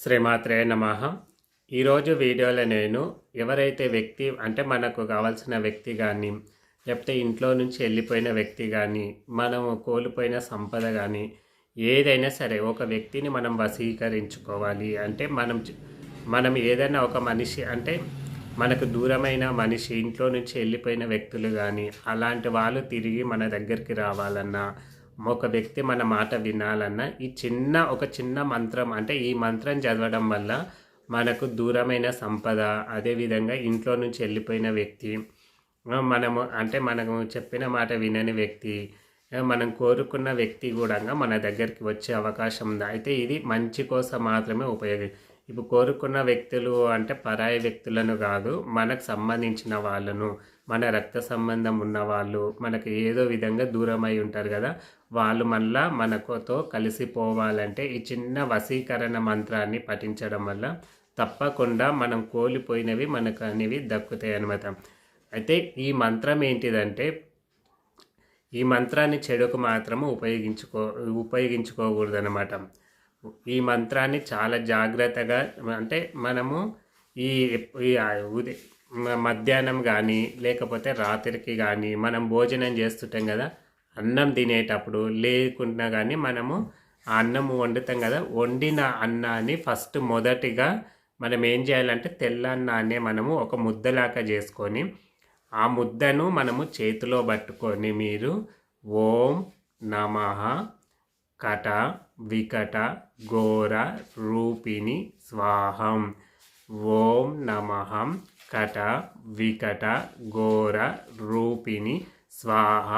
శ్రీమాత్రే నమ. ఈరోజు వీడియోలో నేను ఎవరైతే వ్యక్తి అంటే మనకు కావాల్సిన వ్యక్తి కానీ లేకపోతే ఇంట్లో నుంచి వెళ్ళిపోయిన వ్యక్తి కానీ మనము కోల్పోయిన సంపద కానీ ఏదైనా సరే ఒక వ్యక్తిని మనం వశీకరించుకోవాలి. అంటే మనం మనం ఏదైనా ఒక మనిషి అంటే మనకు దూరమైన మనిషి ఇంట్లో నుంచి వెళ్ళిపోయిన వ్యక్తులు కానీ అలాంటి వాళ్ళు తిరిగి మన దగ్గరికి రావాలన్నా ఒక వ్యక్తి మన మాట వినాలన్నా ఈ చిన్న ఒక చిన్న మంత్రం అంటే ఈ మంత్రం చదవడం వల్ల మనకు దూరమైన సంపద అదేవిధంగా ఇంట్లో నుంచి వెళ్ళిపోయిన వ్యక్తి మనము అంటే మనము చెప్పిన మాట వినని వ్యక్తి మనం కోరుకున్న వ్యక్తి కూడా మన దగ్గరికి వచ్చే అవకాశం ఉంది. అయితే ఇది మంచి కోసం మాత్రమే ఉపయోగి ఇప్పుడు కోరుకున్న వ్యక్తులు అంటే పరాయి వ్యక్తులను కాదు మనకు సంబంధించిన వాళ్ళను మన రక్త సంబంధం ఉన్న వాళ్ళు మనకు ఏదో విధంగా దూరం అయి ఉంటారు కదా వాళ్ళు మళ్ళా మనతో కలిసిపోవాలంటే ఈ చిన్న వశీకరణ మంత్రాన్ని పఠించడం వల్ల తప్పకుండా మనం కోల్పోయినవి మనకు అనేవి దక్కుతాయి అన్నమాట. అయితే ఈ మంత్రం ఏంటిదంటే ఈ మంత్రాన్ని చెడుకు మాత్రము ఉపయోగించుకో ఉపయోగించుకోకూడదు అనమాట ఈ మంత్రాన్ని చాలా జాగ్రత్తగా అంటే మనము ఈ ఉదయం మధ్యాహ్నం కానీ లేకపోతే రాత్రికి కానీ మనం భోజనం చేస్తుంటాం కదా అన్నం తినేటప్పుడు లేకున్నా కానీ మనము ఆ అన్నం వండుతాం కదా వండిన అన్నాన్ని ఫస్ట్ మొదటిగా మనం ఏం చేయాలంటే తెల్ల అన్నాన్ని మనము ఒక ముద్దలాగా చేసుకొని ఆ ముద్దను మనము చేతిలో పట్టుకొని మీరు ఓం నమ కట వికట ఘోర రూపిణి స్వాహం. ఓం నమహం కట వికట ఘోర రూపిణి స్వాహ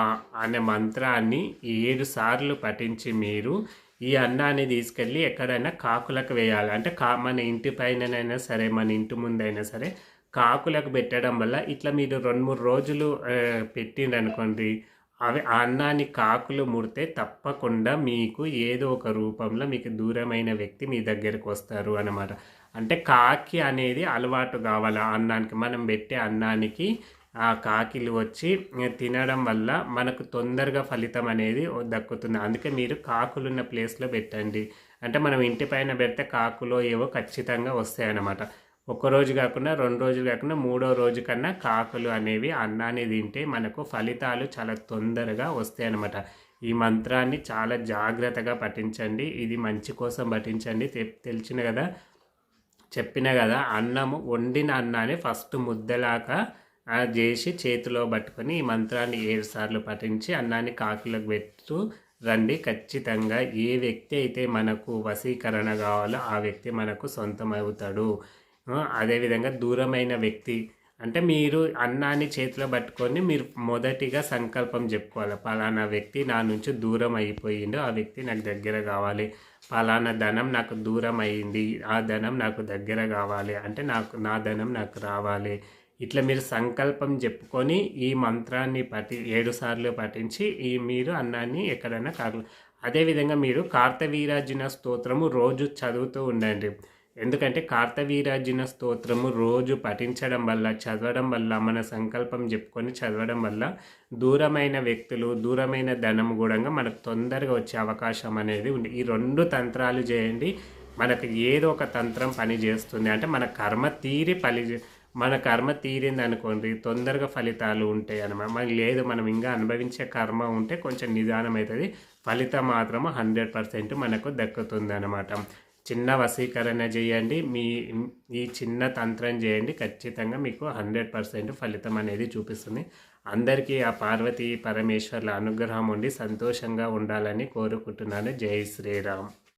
అనే మంత్రాన్ని ఏడు సార్లు పఠించి మీరు ఈ అన్నాన్ని తీసుకెళ్ళి ఎక్కడైనా కాకులకు వేయాలి. అంటే కా మన ఇంటి పైననైనా సరే మన ఇంటి ముందైనా సరే కాకులకు పెట్టడం వల్ల ఇట్లా మీరు రెండు మూడు రోజులు పెట్టిండనుకోండి అవి ఆ అన్నాన్ని కాకులు ముడితే తప్పకుండా మీకు ఏదో ఒక రూపంలో మీకు దూరమైన వ్యక్తి మీ దగ్గరికి వస్తారు అన్నమాట. అంటే కాకి అనేది అలవాటు కావాలి ఆ అన్నానికి. మనం పెట్టే అన్నానికి ఆ కాకిలు వచ్చి తినడం వల్ల మనకు తొందరగా ఫలితం అనేది దక్కుతుంది. అందుకే మీరు కాకులున్న ప్లేస్లో పెట్టండి. అంటే మనం ఇంటి పైన పెడితే కాకులో ఏవో ఖచ్చితంగా వస్తాయి అన్నమాట రోజు కాకుండా రెండు రోజులు కాకుండా మూడో రోజు కన్నా కాకులు అనేవి అన్నాన్ని తింటే మనకు ఫలితాలు చాలా తొందరగా వస్తాయి అన్నమాట ఈ మంత్రాన్ని చాలా జాగ్రత్తగా పఠించండి. ఇది మంచి కోసం పఠించండి. తె- తెలిసిన కదా? చెప్పిన కదా? అన్నము వండిన అన్నాన్ని ఫస్ట్ ముద్దలాగా చేసి చేతిలో పట్టుకొని ఈ మంత్రాన్ని ఏడు సార్లు పఠించి అన్నాన్ని కాకులకు పెట్టు రండి. ఖచ్చితంగా ఏ వ్యక్తి అయితే మనకు వశీకరణ కావాలో ఆ వ్యక్తి మనకు సొంతం అవుతాడు. అదేవిధంగా దూరమైన వ్యక్తి. అంటే మీరు అన్నాన్ని చేతిలో పట్టుకొని మీరు మొదటిగా సంకల్పం చెప్పుకోవాలి. పలానా వ్యక్తి నా నుంచి దూరం అయిపోయిండు. ఆ వ్యక్తి నాకు దగ్గర కావాలి. పలానా ధనం నాకు దూరం అయింది. ఆ ధనం నాకు దగ్గర కావాలి. అంటే నాకు నా ధనం నాకు రావాలి. ఇట్లా మీరు సంకల్పం చెప్పుకొని ఈ మంత్రాన్ని పఠి ఏడు సార్లు పఠించి ఈ మీరు అన్నాన్ని ఎక్కడైనా కాకు అదేవిధంగా మీరు కార్తవీరార్జున స్తోత్రము రోజు చదువుతూ ఉండండి. ఎందుకంటే కార్తవీరార్జున స్తోత్రము రోజు పఠించడం వల్ల చదవడం వల్ల మన సంకల్పం చెప్పుకొని చదవడం వల్ల దూరమైన వ్యక్తులు దూరమైన ధనం కూడా మనకు తొందరగా వచ్చే అవకాశం అనేది ఉంది. ఈ రెండు తంత్రాలు చేయండి. మనకు ఏదో ఒక తంత్రం పని చేస్తుంది. అంటే మన కర్మ తీరి పని మన కర్మ తీరింది అనుకోండి తొందరగా ఫలితాలు ఉంటాయి అనమాట మనకి లేదు మనం ఇంకా అనుభవించే కర్మ ఉంటే కొంచెం నిదానం అవుతుంది. ఫలితం మాత్రం హండ్రెడ్ పర్సెంట్ మనకు దక్కుతుంది అనమాట చిన్న వశీకరణ చేయండి. మీ ఈ చిన్న తంత్రం చేయండి. ఖచ్చితంగా మీకు హండ్రెడ్ పర్సెంట్ ఫలితం అనేది చూపిస్తుంది. అందరికీ ఆ పార్వతీ పరమేశ్వర్ల అనుగ్రహం ఉండి సంతోషంగా ఉండాలని కోరుకుంటున్నాను. జై శ్రీరామ్.